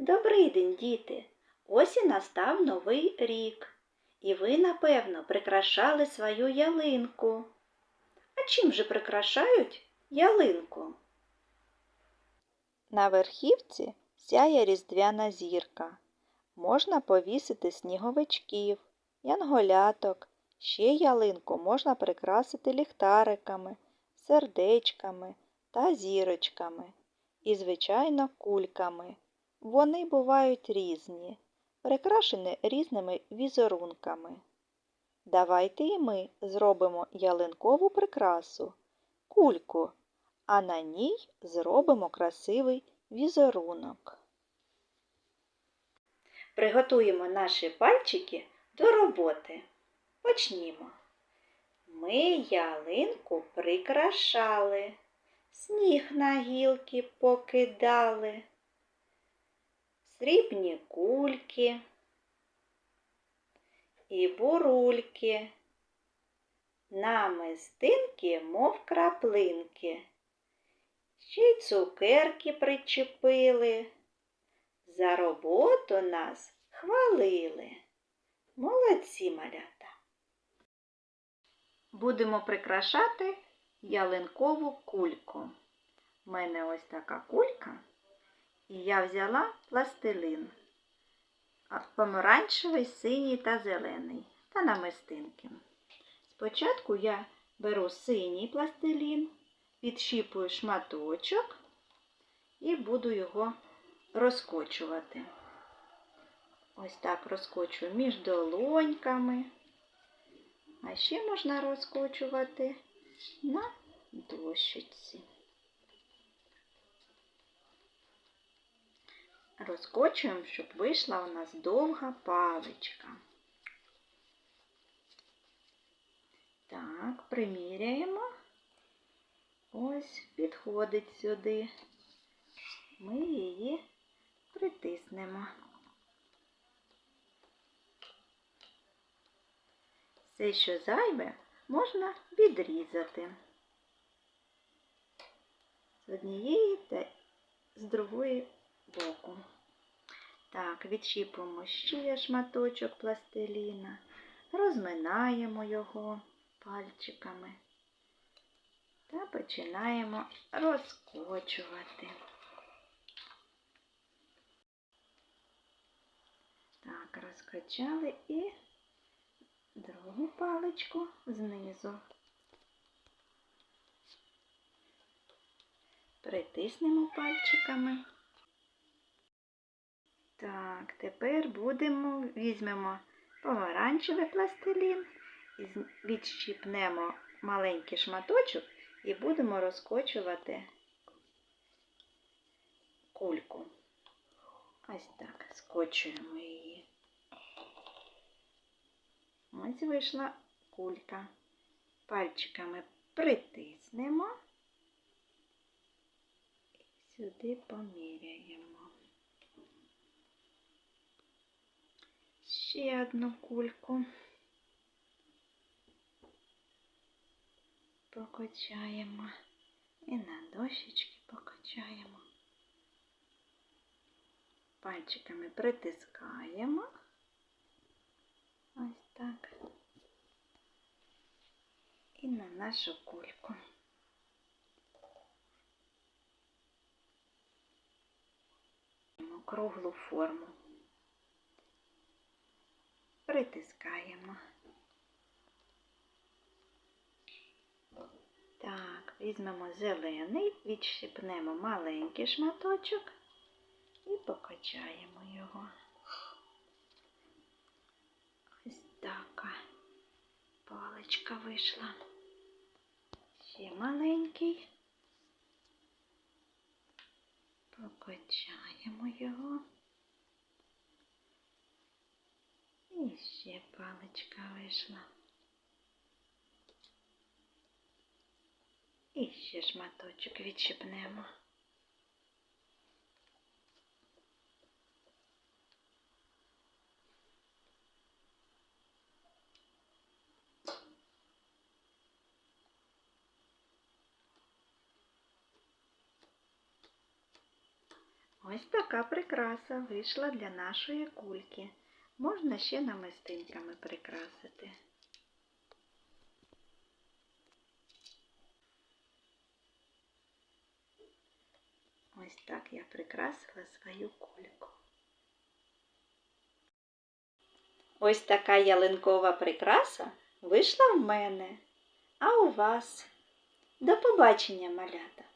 Добрий день, діти! Ось і настав новий рік. І ви, напевно, прикрашали свою ялинку. А чим же прикрашають ялинку? На верхівці сяє різдвяна зірка. Можна повісити сніговичків, янголяток. Ще ялинку можна прикрасити ліхтариками, сердечками та зірочками. І, звичайно, кульками. Вони бувають різні, прикрашені різними візерунками. Давайте і ми зробимо ялинкову прикрасу, кульку, а на ній зробимо красивий візерунок. Приготуємо наші пальчики до роботи. Почнімо. Ми ялинку прикрашали, сніг на гілки покидали, срібні кульки і бурульки, намистинки, мов краплинки, ще й цукерки причепили. За роботу нас хвалили. Молодці малята. Будемо прикрашати ялинкову кульку. У мене ось така кулька, і я взяла пластилин. Помаранчевий, синій та зелений та намистинки. Спочатку я беру синій пластилін, відщіпую шматочок і буду його розкочувати. Ось так розкочую між долоньками. А ще можна розкочувати на дощечці. Розкочуємо, щоб вийшла у нас довга паличка. Так, приміряємо. Ось підходить сюди. Ми її притиснемо. Все, що зайве, можна відрізати з однієї та з другої боку. Так, відчіпуємо ще шматочок пластиліна, розминаємо його пальчиками та починаємо розкочувати. Так, розкачали і другу паличку знизу. Притиснемо пальчиками. Так, тепер будемо, візьмемо помаранчевий пластилін, відщіпнемо маленький шматочок і будемо розкочувати кульку. Ось так, скочуємо її. Ось вийшла кулька. Пальчиками притиснемо і сюди поміряємо. Ще одну кульку. Покачаємо і на дощечки покачаємо. Пальчиками притискаємо. Ось так. І на нашу кульку. Круглу форму. Притискаємо. Так, візьмемо зелений, відщипнемо маленький шматочок і покачаємо його. Ось така паличка вийшла. Ще маленький. Покачаємо його. Ще паличка вийшла. І ще шматочок відчіпнемо. Ось така прикраса вийшла для нашої кульки. Можна ще намистинками прикрасити. Ось так я прикрасила свою кульку. Ось така ялинкова прикраса вийшла в мене. А у вас? До побачення, малята!